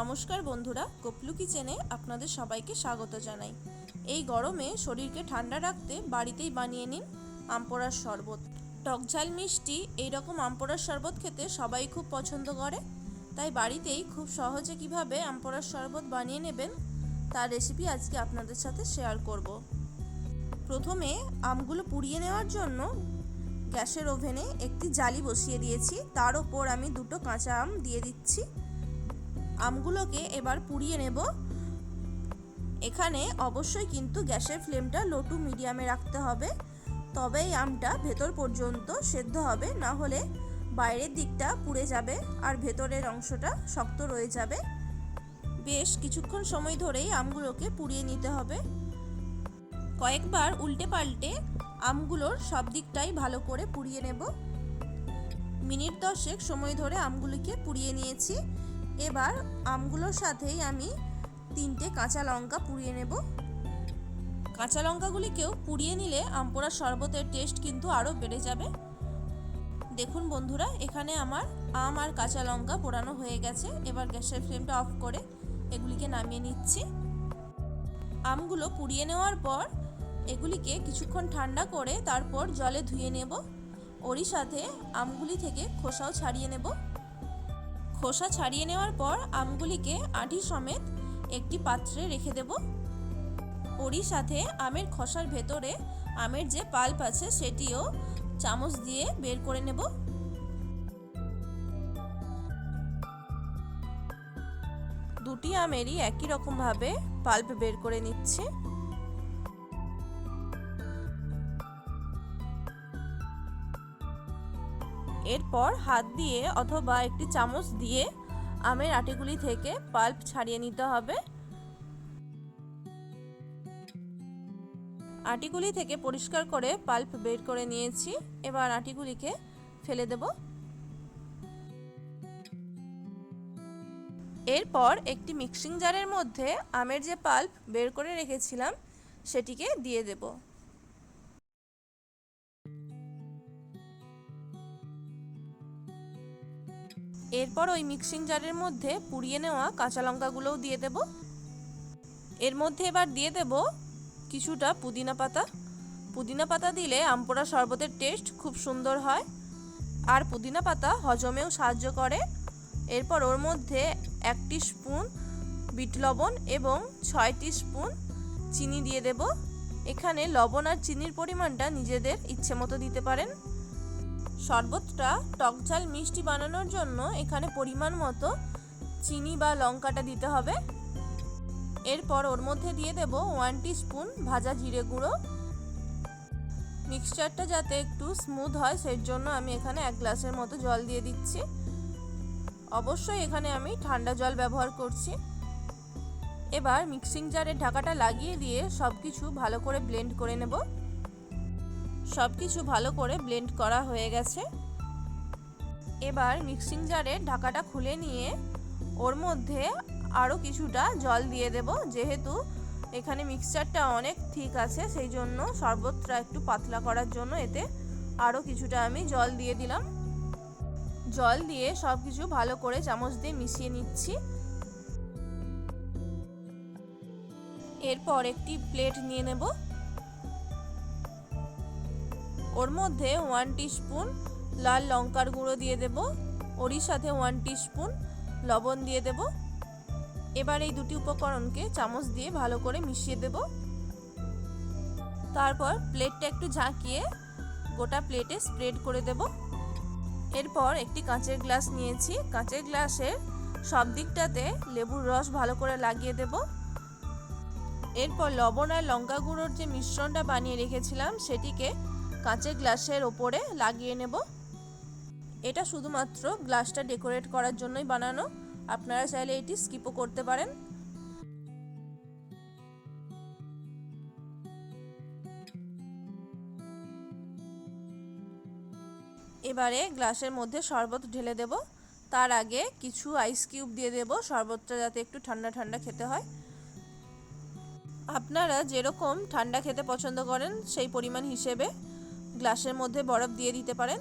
নমস্কার বন্ধুরা কপলু কিচেনে আপনাদের সবাইকে স্বাগত জানাই। এই গরমে শরীরকে ঠান্ডা রাখতে বাড়িতেই বানিয়ে নিন আমপোড়ার শরবত। টকঝাল মিষ্টি এই রকম আমপোড়ার শরবত খেতে সবাই খুব পছন্দ করে। তাই বাড়িতেই খুব সহজে কীভাবে আমপোড়ার শরবত বানিয়ে নেবেন, তার রেসিপি আজকে আপনাদের সাথে শেয়ার করব। প্রথমে আমগুলো পুড়িয়ে নেওয়ার জন্য গ্যাসের ওভেনে একটি জালি বসিয়ে দিয়েছি। তার ওপর আমি দুটো কাঁচা আম দিয়ে দিচ্ছি। আমগুলোকে এবার পুড়িয়ে নেব। এখানে অবশ্যই কিন্তু গ্যাসের ফ্লেমটা লো টু মিডিয়ামে রাখতে হবে। তবেই আমটা ভেতর পর্যন্ত সেদ্ধ হবে, না হলে বাইরের দিকটা পুড়ে যাবে আর ভেতরের অংশটা শক্ত রয়ে যাবে। বেশ কিছুক্ষণ সময় ধরেই আমগুলোকে পুড়িয়ে নিতে হবে। কয়েকবার উল্টে পাল্টে আমগুলোর সব দিকটাই ভালো করে পুড়িয়ে নেব। মিনিট দশেক সময় ধরে আমগুলিকে পুড়িয়ে নিয়েছি। এবার আমগুলোর সাথেই আমি তিনটে কাঁচা লঙ্কা পুড়িয়ে নেব। কাঁচা লঙ্কাগুলিকেও পুড়িয়ে নিলে আমপোড়া শরবতের টেস্ট কিন্তু আরও বেড়ে যাবে। দেখুন বন্ধুরা, এখানে আমার আম আর কাঁচা লঙ্কা পোড়ানো হয়ে গেছে। এবার গ্যাসের ফ্লেমটা অফ করে এগুলিকে নামিয়ে নিচ্ছি। আমগুলো পুড়িয়ে নেওয়ার পর এগুলিকে কিছুক্ষণ ঠান্ডা করে তারপর জলে ধুয়ে নেব। ওরই সাথে আমগুলি থেকে খোসাও ছাড়িয়ে নেব। খোসা ছাড়িয়ে নেওয়ার পর আমগুলিকে আঁটি সমেত একটি পাত্রে রেখে দেব। ওরই সাথে আমের খোসার ভেতরে আমের যে পাল্প আছে সেটিও চামচ দিয়ে বের করে নেব। দুটি আমেরই একই রকমভাবে পাল্প বের করে নিচ্ছে। এরপর হাত দিয়ে অথবা একটি চামচ দিয়ে আমের আটিগুলি থেকে পাল্প ছাড়িয়ে নিতে হবে। আটিগুলি থেকে পরিষ্কার করে পাল্প বের করে নিয়েছি। এবার আটিগুলিকে ফেলে দেব। এরপর একটি মিক্সিং জারের মধ্যে আমের যে পাল্প বের করে রেখেছিলাম, সেটিকে দিয়ে দেবো। এরপর ওই মিক্সিং জারের মধ্যে পুড়িয়ে নেওয়া কাঁচা লঙ্কাগুলোও দিয়ে দেব। এর মধ্যে এবার দিয়ে দেব কিছুটা পুদিনা পাতা। পুদিনা পাতা দিলে আমপোড়া শরবতের টেস্ট খুব সুন্দর হয়। আর পুদিনা পাতা হজমেও সাহায্য করে। এরপর ওর মধ্যে একটি স্পুন বিট লবণ এবং ছয়টি স্পুন চিনি দিয়ে দেব। এখানে লবণ আর চিনির পরিমাণটা নিজেদের ইচ্ছে মতো দিতে পারেন। শরবতটা টকঝাল মিষ্টি বানানোর জন্য এখানে পরিমাণ মতো চিনি বা লঙ্কাটা দিতে হবে। এরপর ওর মধ্যে দিয়ে দেব ওয়ান স্পুন ভাজা জিরে গুঁড়ো। মিক্সচারটা যাতে একটু স্মুথ হয়, সেই জন্য আমি এখানে এক গ্লাসের মতো জল দিয়ে দিচ্ছি। অবশ্যই এখানে আমি ঠান্ডা জল ব্যবহার করছি। এবার মিক্সিং জারের ঢাকাটা লাগিয়ে দিয়ে সব কিছু ভালো করে ব্লেন্ড করে নেব। সব কিছু ভালো করে ব্লেন্ড করা হয়ে গেছে। এবার মিক্সিং জারের ঢাকাটা খুলে নিয়ে ওর মধ্যে আরও কিছুটা জল দিয়ে দেব, যেহেতু এখানে মিক্সচারটা অনেক ঠিক আছে, সেই জন্য শরবতটা একটু পাতলা করার জন্য এতে আরও কিছুটা আমি জল দিয়ে দিলাম। জল দিয়ে সব কিছু ভালো করে চামচ দিয়ে মিশিয়ে নিচ্ছি। এরপর একটি প্লেট নিয়ে নেব। ওর মধ্যে ওয়ান স্পুন লাল লঙ্কার গুঁড়ো দিয়ে দেব, ওরই সাথে ওয়ান স্পুন লবণ দিয়ে দেব। এবার এই দুটি উপকরণকে চামচ দিয়ে ভালো করে মিশিয়ে দেব। তারপর প্লেটটা একটু ঝাঁকিয়ে গোটা প্লেটে স্প্রেড করে দেব। এরপর একটি কাঁচের গ্লাস নিয়েছি। কাঁচের গ্লাসের সব দিকটাতে লেবুর রস ভালো করে লাগিয়ে দেব। এরপর লবণ আর লঙ্কা গুঁড়োর যে মিশ্রণটা বানিয়ে রেখেছিলাম, সেটিকে কাঁচের গ্লাসের ওপরে লাগিয়ে নেব। এটা শুধুমাত্র গ্লাসটা ডেকোরেট করার জন্যই বানানো। আপনারা চাইলে এটি স্কিপও করতে পারেন। এবারে গ্লাসের মধ্যে শরবত ঢেলে দেব। তার আগে কিছু আইস কিউব দিয়ে দেব। শরবতটা যাতে একটু ঠান্ডা ঠান্ডা খেতে হয়। আপনারা যেরকম ঠান্ডা খেতে পছন্দ করেন সেই পরিমাণ হিসেবে গ্লাসের মধ্যে বরফ দিয়ে দিতে পারেন।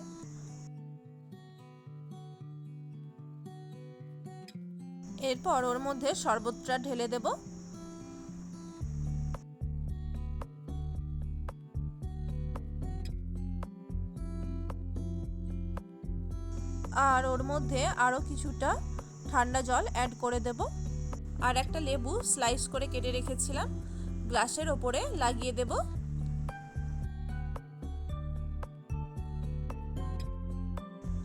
এরপর ওর মধ্যে শরবতটা ঢেলে দেব। আর ওর মধ্যে আরও কিছুটা ঠান্ডা জল অ্যাড করে দেব। আর একটা লেবু স্লাইস করে কেটে রেখেছিলাম। গ্লাসের ওপরে লাগিয়ে দেব।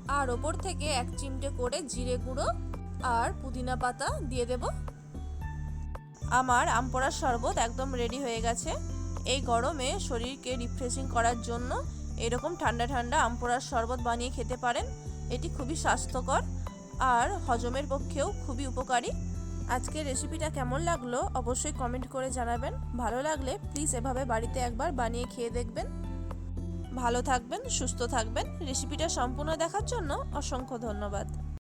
আর ওপর থেকে এক চিমটে করে জিরে গুঁড়ো আর পুদিনা পাতা দিয়ে দেব। আমার আমপোড়ার শরবত একদম রেডি হয়ে গেছে। এই গরমে শরীরকে রিফ্রেশিং করার জন্য এরকম ঠান্ডা ঠান্ডা আমপোড়ার শরবত বানিয়ে খেতে পারেন। এটি খুবই স্বাস্থ্যকর আর হজমের পক্ষেও খুবই উপকারী। আজকের রেসিপিটা কেমন লাগল অবশ্যই কমেন্ট করে জানাবেন। ভালো লাগলে প্লিজ এভাবে বাড়িতে একবার বানিয়ে খেয়ে দেখবেন। ভালো থাকবেন সুস্থ থাকবেন। রেসিপিটা সম্পূর্ণ দেখার জন্য অসংখ্য ধন্যবাদ।